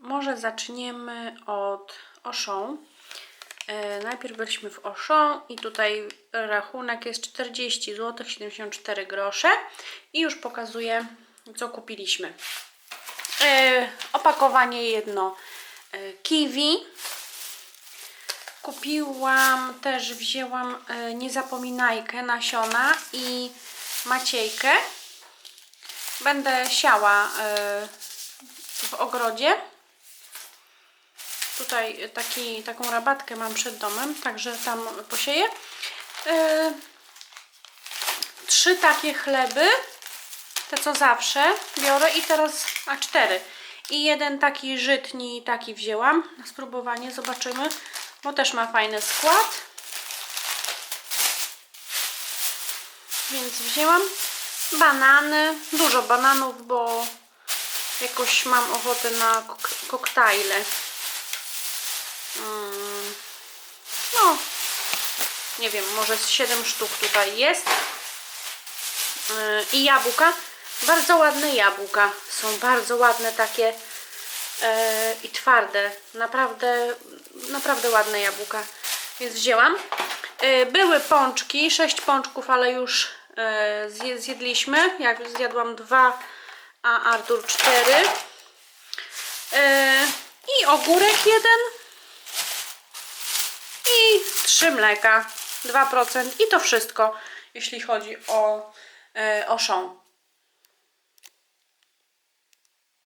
Może zaczniemy od Auchan. E, Najpierw byliśmy w Auchan i tutaj rachunek jest 40 zł 74 grosze i już pokazuję co kupiliśmy. E, Opakowanie jedno e, kiwi. Kupiłam też, wzięłam niezapominajkę nasiona i maciejkę. Będę siała w ogrodzie. Tutaj taki, taką rabatkę mam przed domem, także tam posieję. E, Trzy takie chleby, te co zawsze biorę i teraz, a cztery. I jeden taki żytni, taki wzięłam na spróbowanie, zobaczymy, bo też ma fajny skład. Więc wzięłam banany, dużo bananów, bo jakoś mam ochotę na kok koktajle. Mm, No, nie wiem, może z 7 sztuk tutaj jest. Yy, I jabłka. Bardzo ładne jabłka. Są bardzo ładne takie yy, i twarde. Naprawdę, naprawdę ładne jabłka. Więc wzięłam. Yy, Były pączki, 6 pączków, ale już zje- zjedliśmy. Jak zjadłam dwa, a Artur cztery. I ogórek jeden. I trzy mleka. 2%. I to wszystko, jeśli chodzi o, yy, o Auchan.